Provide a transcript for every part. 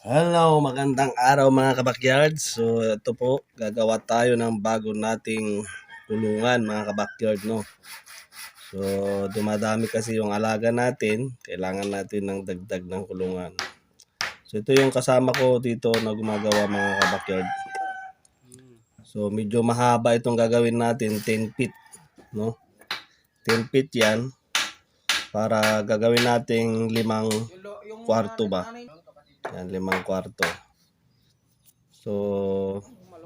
Hello, magandang araw mga kabakyard. So ito po, gagawa tayo ng bago nating kulungan mga kabakyard no. So dumadami kasi yung alaga natin, kailangan natin ng dagdag ng kulungan. So ito yung kasama ko dito na gumagawa mga kabakyard. So medyo mahaba itong gagawin natin, 10 feet no. 10 feet yan para gagawin nating limang kwarto ba. Yan, limang kwarto. So,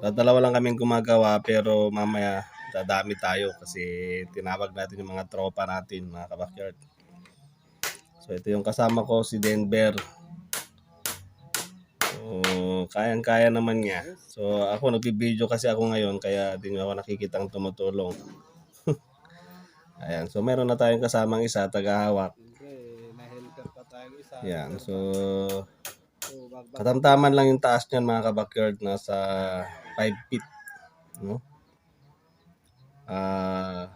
dadalawa lang kaming gumagawa pero mamaya dadami tayo kasi tinawag natin yung mga tropa natin, mga kabakyard. So, ito yung kasama ko, si Denver. So, kayang-kaya naman niya. So, ako nagbibideo kasi ako ngayon kaya di nyo ako nakikitang tumutulong. Ayan, so meron na tayong kasamang isa, tagahawak. na-helper pa tayo isa. Yan, so. Katamtaman lang yung taas niyan mga kabakyard, nasa 5 feet. No? Ah,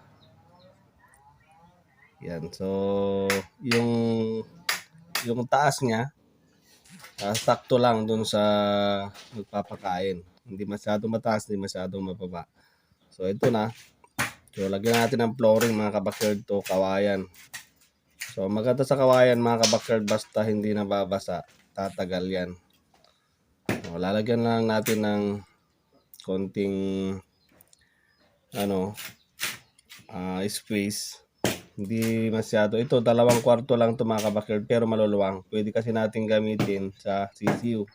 yan, so yung yung taas niya, ah, sakto lang dun sa magpapakain. Hindi masyadong mataas, hindi masyadong mababa. So ito na. So lagyan natin ng flooring mga kabakyard to, kawayan. So maganda sa kawayan mga kabakyard basta hindi nababasa tatagal yan. O, lalagyan lang natin ng konting ano ah, space. Hindi masyado. Ito, dalawang kwarto lang ito mga pero maluluwang. Pwede kasi natin gamitin sa CCU.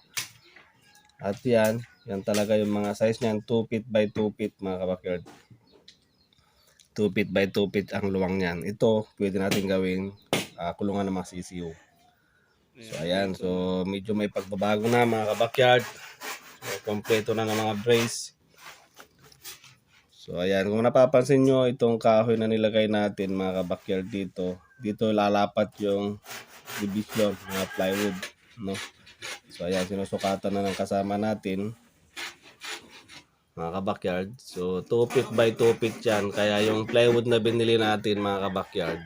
At yan, yan talaga yung mga size niyan. 2 feet by 2 feet mga kabakyard. 2 feet by 2 feet ang luwang niyan. Ito, pwede natin gawing ah, kulungan ng mga CCU. So ayan, so medyo may pagbabago na mga kabakyard. So kompleto na ng mga brace. So ayan, kung napapansin nyo itong kahoy na nilagay natin mga kabakyard dito, dito lalapat yung division mga plywood, no? So ayan, sinusukatan na ng kasama natin mga kabakyard. So 2 feet by 2 feet yan, kaya yung plywood na binili natin mga kabakyard,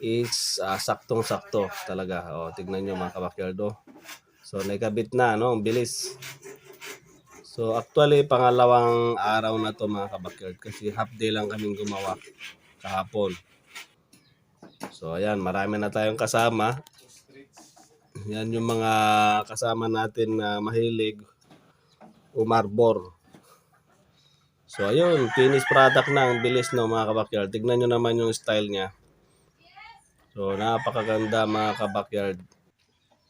is ah, saktong-sakto talaga. O, tignan nyo mga kabakyard. oh. So, nakabit na, no? Ang bilis. So, actually, pangalawang araw na to mga kabakyard kasi half day lang kaming gumawa kahapon. So, ayan, marami na tayong kasama. Yan yung mga kasama natin na mahilig umarbor. So, ayun, finished product na. Ang bilis, no, mga kabakyard. Tignan nyo naman yung style niya. So, napakaganda mga kabakyard.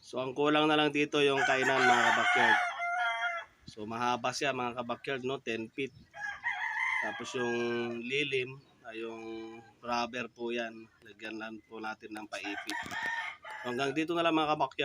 So, ang kulang na lang dito yung kainan mga kabakyard. So, mahaba siya mga kabakyard, no? 10 feet. Tapos yung lilim, ay yung rubber po yan. Lagyan lang po natin ng paipit. So, hanggang dito na lang mga kabakyard.